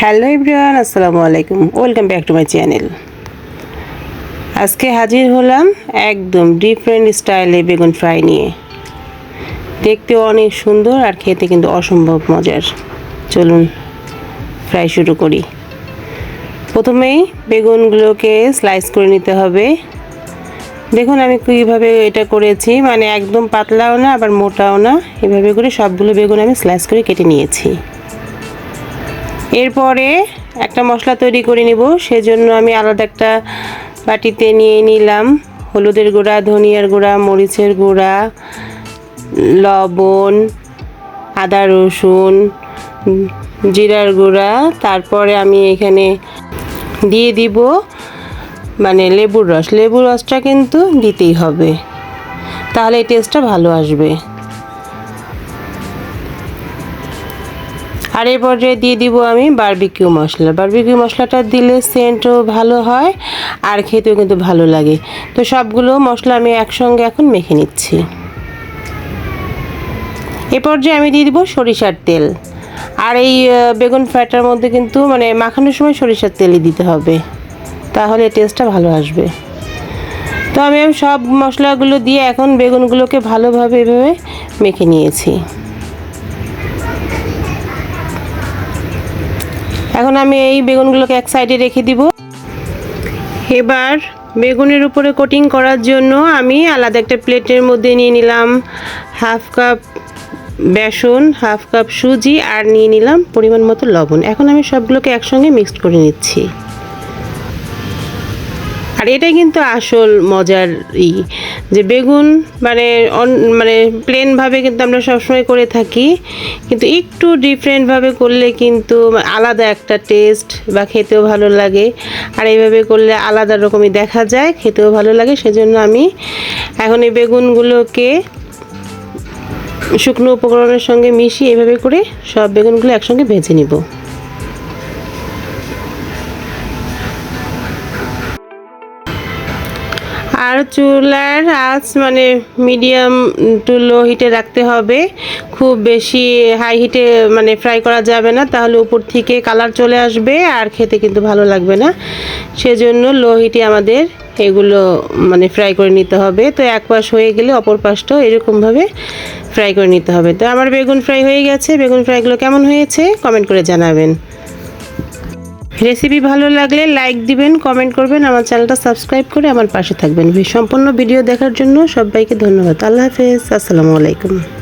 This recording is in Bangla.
হ্যালো এভরিওয়ান, আসসালামু আলাইকুম। Welcome back to my channel. আজকে হাজির হলাম একদম ডিফারেন্ট স্টাইলে বেগুন ফ্রাই নিয়ে। দেখতেও অনেক সুন্দর আর খেতে কিন্তু অসম্ভব মজার। চলুন ফ্রাই শুরু করি। প্রথমেই বেগুনগুলোকে স্লাইস করে নিতে হবে। দেখুন আমি কীভাবে এটা করেছি মানে একদম পাতলাও না, আবার মোটাও না। এভাবে করে সবগুলো বেগুন আমি স্লাইস করে কেটে নিয়েছি। এরপরে একটা মশলা তৈরি করে নিব, সেজন্য আমি আলাদা একটা বাটিতে নিয়ে নিলাম। হলুদের গুঁড়া, ধনিয়ার গুঁড়া, মরিচের গুঁড়া, লবণ, আদা, রসুন, জিরার গুঁড়া। তারপরে আমি এখানে দিয়ে দিব মানে লেবুর রস। লেবুর রসটা কিন্তু দিতেই হবে, তাহলে এই টেস্টটা ভালো আসবে। আর এই পর্যায়ে দিয়ে দিব আমি বারবিকিউ মশলা। বারবিকিউ মশলাটা দিলে সেন্টও ভালো হয় আর খেতেও কিন্তু ভালো লাগে। তো সবগুলো মশলা আমি একসঙ্গে এখন মেখে নিচ্ছি। এ পর্যায়ে আমি দিয়ে দিব সরিষার তেল। আর এই বেগুন ফ্রাইটার মধ্যে কিন্তু মানে মাখানোর সময় সরিষার তেলই দিতে হবে। তাহলে টেস্টটা ভালো আসবে। তো আমি সব মশলাগুলো দিয়ে এখন বেগুনগুলোকে ভালোভাবে এভাবে মেখে নিয়েছি। এখন আমি এই বেগুনগুলোকে এক সাইডে রেখে দিব। এবার বেগুনের উপরে কোটিং করার জন্য আমি আলাদা একটা প্লেটের মধ্যে নিয়ে নিলাম হাফ কাপ বেসন, হাফ কাপ সুজি আর নিয়ে নিলাম পরিমাণ মতো লবণ। এখন আমি সবগুলোকে একসঙ্গে মিক্সড করে নিচ্ছি। আর এটাই কিন্তু আসল মজার ই, যে বেগুন মানে মানে প্লেনভাবে কিন্তু আমরা সবসময় করে থাকি, কিন্তু একটু ডিফারেন্টভাবে করলে কিন্তু আলাদা একটা টেস্ট বা খেতেও ভালো লাগে। আর এইভাবে করলে আলাদা রকমই দেখা যায়, খেতেও ভালো লাগে, সেজন্য আমি এখন এই বেগুনগুলোকে শুকনো উপকরণের সঙ্গে মিশিয়ে এভাবে করে সব বেগুনগুলো একসঙ্গে ভেজে নিব। আর চুলার আঁচ মানে মিডিয়াম টু লো হিটে রাখতে হবে। খুব বেশি হাই হিটে মানে ফ্রাই করা যাবে না, তাহলে উপর থেকে কালার চলে আসবে আর খেতে কিন্তু ভালো লাগবে না। সেজন্য লো হিটে আমাদের এগুলো মানে ফ্রাই করে নিতে হবে। তো এক পাশ হয়ে গেলে অপর পাশটাও এরকমভাবে ফ্রাই করে নিতে হবে। তো আমার বেগুন ফ্রাই হয়ে গেছে। বেগুন ফ্রাইগুলো কেমন হয়েছে? কমেন্ট করে জানাবেন। রেসিপি ভালো লাগলে লাইক দিবেন, কমেন্ট করবেন, আমার চ্যানেলটা সাবস্ক্রাইব করে আমার পাশে থাকবেন। সম্পূর্ণ ভিডিও দেখার জন্য সবাইকে ধন্যবাদ। আল্লাহ হাফেজ, আসসালামু আলাইকুম।